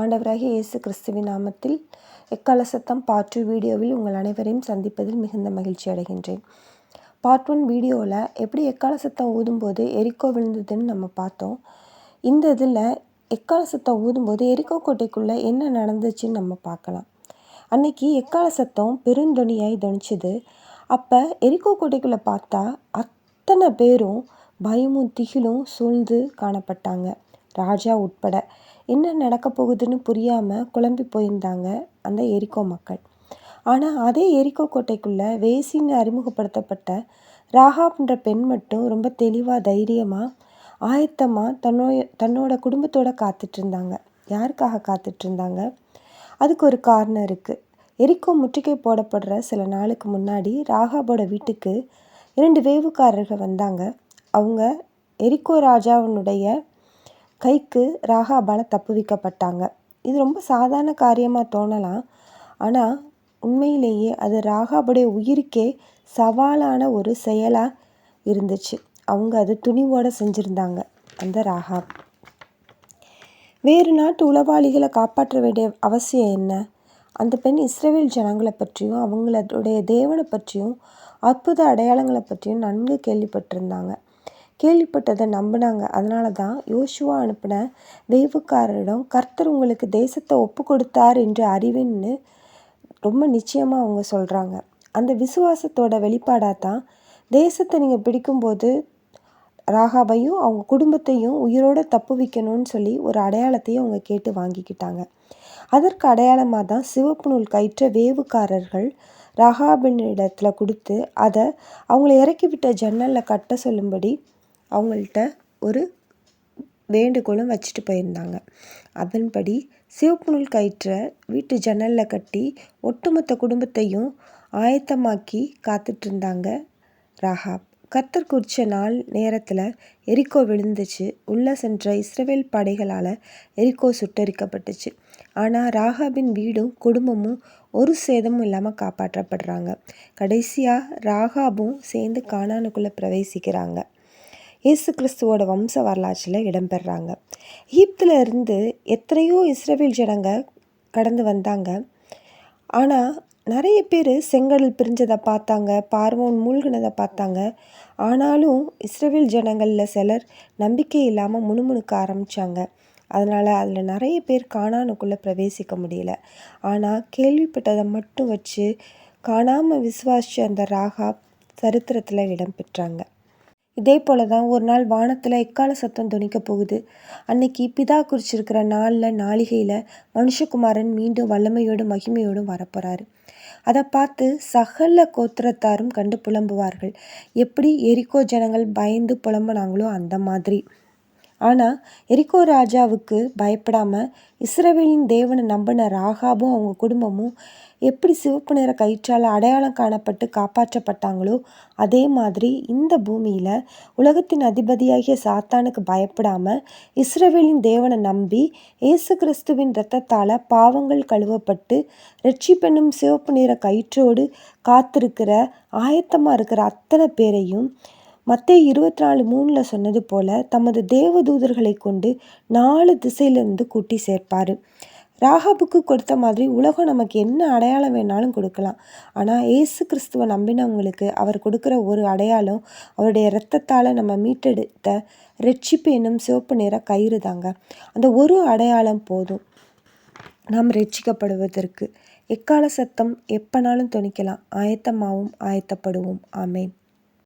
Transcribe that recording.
ஆண்டவராகிய இயேசு கிறிஸ்துவின் நாமத்தில் எக்கால சத்தம் பார்ட் டூ வீடியோவில் உங்கள் அனைவரையும் சந்திப்பதில் மிகுந்த மகிழ்ச்சி அடைகின்றேன். பார்ட் ஒன் வீடியோவில் எப்படி எக்கால சத்தம் ஊதும்போது எரிக்கோ விழுந்ததுன்னு நம்ம பார்த்தோம். இந்த இதில் எக்கால சத்தம் ஊதும்போது எரிக்கோ கோட்டைக்குள்ளே என்ன நடந்துச்சுன்னு நம்ம பார்க்கலாம். அன்னைக்கு எக்கால சத்தம் பெருந்தொனியாய் தொனிச்சுது அப்போ எரிக்கோ கோட்டைக்குள்ளே பார்த்தா அத்தனை பேரும் பயமும் திகிலும் சூழ்ந்து காணப்பட்டாங்க. ராஜா உட்பட என்ன நடக்க போகுதுன்னு புரியாமல் குழம்பி போயிருந்தாங்க அந்த எரிக்கோ மக்கள். ஆனால் அதே எரிக்கோ கோட்டைக்குள்ளே வேசின்னு அறிமுகப்படுத்தப்பட்ட ராகாப்ன்ற பெண் மட்டும் ரொம்ப தெளிவாக தைரியமாக ஆயத்தமாக தன்னோ தன்னோட குடும்பத்தோடு காத்துட்ருந்தாங்க. யாருக்காக காத்துட்ருந்தாங்க? அதுக்கு ஒரு காரணம் இருக்குது எரிக்கோ முற்றுகை போடப்படுற சில நாளுக்கு முன்னாடி ராகாபோட வீட்டுக்கு இரண்டு வேவுக்காரர்கள் வந்தாங்க. அவங்க எரிக்கோ ராஜாவினுடைய கைக்கு ராகாபால் தப்புவிக்கப்பட்டாங்க. இது ரொம்ப சாதாரண காரியமாக தோணலாம். ஆனால் உண்மையிலேயே அது ராகாபுடைய உயிருக்கே சவாலான ஒரு செயலாக இருந்துச்சு. அவங்க அது துணிவோடு செஞ்சுருந்தாங்க அந்த ராகாப் வேறு நாட்டு உளவாளிகளை காப்பாற்ற வேண்டிய அவசியம் என்ன? அந்த பெண் இஸ்ரேல் ஜனங்களை பற்றியும் அவங்களுடைய தேவனை பற்றியும் அற்புத அடையாளங்களை பற்றியும் நன்கு கேள்விப்பட்டிருந்தாங்க. கேள்விப்பட்டதை நம்பினாங்க. அதனால தான் யோசுவா அனுப்பின வேவுக்காரரிடம் கர்த்தர் உங்களுக்கு தேசத்தை ஒப்பு கொடுத்தார் என்று அறிவின்னு ரொம்ப நிச்சயமாக அவங்க சொல்கிறாங்க அந்த விசுவாசத்தோட வெளிப்பாடாக தான் தேசத்தை நீங்கள் பிடிக்கும்போது ராகாபையும் அவங்க குடும்பத்தையும் உயிரோடு தப்பு வைக்கணும்னு சொல்லி ஒரு அடையாளத்தையும் அவங்க கேட்டு வாங்கிக்கிட்டாங்க. அதற்கு அடையாளமாக தான் சிவப்பு நூல் கயிற்ற வேவுக்காரர்கள் ரகாபின் இடத்துல கொடுத்து அதை அவங்கள இறக்கி விட்ட ஜன்னலில் கட்ட சொல்லும்படி அவங்கள்ட்ட ஒரு வேண்டுகோளும் வச்சுட்டு போயிருந்தாங்க. அதன்படி சிவப்பு நூல் கயிற்றை வீட்டு ஜன்னலில் கட்டி ஒட்டுமொத்த குடும்பத்தையும் ஆயத்தமாக்கி காத்துட்ருந்தாங்க ராகாப். கத்தர் குறித்த நாள் நேரத்தில் எரிக்கோ விழுந்துச்சு. உள்ளே சென்ற இஸ்ரவேல் படைகளால் எரிக்கோ சுட்டரிக்கப்பட்டுச்சு. ஆனால் ராகாபின் வீடும் குடும்பமும் ஒரு சேதமும் இல்லாமல் காப்பாற்றப்படுறாங்க. கடைசியாக ராகாபும் சேர்ந்து காணானுக்குள்ளே பிரவேசிக்கிறாங்க. இயேசு கிறிஸ்துவோட வம்ச வரலாற்றில் இடம்பெறாங்க. ஈப்தில் இருந்து எத்தனையோ இஸ்ரேவேல் ஜனங்க கடந்து வந்தாங்க. ஆனால் நிறைய பேர் செங்கடல் பிரிஞ்சதை பார்த்தாங்க பார்வோன் மூழ்கினதை பார்த்தாங்க. ஆனாலும் இஸ்ரேவேல் ஜனங்களில் சிலர் நம்பிக்கை இல்லாமல் முணுமுணுக்க ஆரம்பித்தாங்க அதனால் அதில் நிறைய பேர் காணானுக்குள்ளே பிரவேசிக்க முடியல. ஆனால் கேள்விப்பட்டதை மட்டும் வச்சு காணாமல் விசுவாசித்த அந்த ராகா சரித்திரத்தில் இடம்பெற்றாங்க இதே போல தான் ஒரு நாள் வானத்தில் எக்கால சத்தம் துணிக்க போகுது? அன்னைக்கு பிதா குறிச்சிருக்கிற நாளில் நாளிகையில் மனுஷகுமாரன் மீண்டும் வல்லமையோடும் மகிமையோடும் வரப்போகிறாரு அதை பார்த்து சகல கோத்திரத்தாரும் கண்டு புலம்புவார்கள். எப்படி எரிக்கோ ஜனங்கள் பயந்து புலம்புனாங்களோ அந்த மாதிரி. ஆனால் எரிக்கோ ராஜாவுக்கு பயப்படாமல் இஸ்ரவேலின் தேவனை நம்பின ராகாபும் அவங்க குடும்பமும் எப்படி சிவப்பு நிற கயிற்றால் அடையாளம் காணப்பட்டு காப்பாற்றப்பட்டாங்களோ அதே மாதிரி இந்த பூமியில் உலகத்தின் அதிபதியாகிய சாத்தானுக்கு பயப்படாமல் இஸ்ரவேலின் தேவனை நம்பி இயேசு கிறிஸ்துவின் இரத்தத்தால் பாவங்கள் கழுவப்பட்டு ரட்சிப்பெண்ணும் சிவப்பு நிற கயிற்றோடு காத்திருக்கிற ஆயத்தமாக இருக்கிற அத்தனை பேரையும் மத்திய இருபத்தி நாலு மூணில் சொன்னது போல தமது தேவதூதர்களை கொண்டு நாலு திசையிலிருந்து கூட்டி சேர்ப்பார். ராகாபுக்கு கொடுத்த மாதிரி உலகம் நமக்கு என்ன அடையாளம் வேணாலும் கொடுக்கலாம். ஆனால் ஏசு கிறிஸ்துவை நம்பினவங்களுக்கு அவர் கொடுக்குற ஒரு அடையாளம் அவருடைய இரத்தத்தால் நம்ம மீட்டெடுத்த ரெட்சிப்பு என்னும் சிவப்பு நிற கயிறு தாங்க. அந்த ஒரு அடையாளம் போதும். நாம் ரட்சிக்கப்படுவதற்கு எக்கால சத்தம் எப்பனாலும் துணிக்கலாம் ஆயத்தமாகவும் ஆயத்தப்படுவோம். ஆமேன்.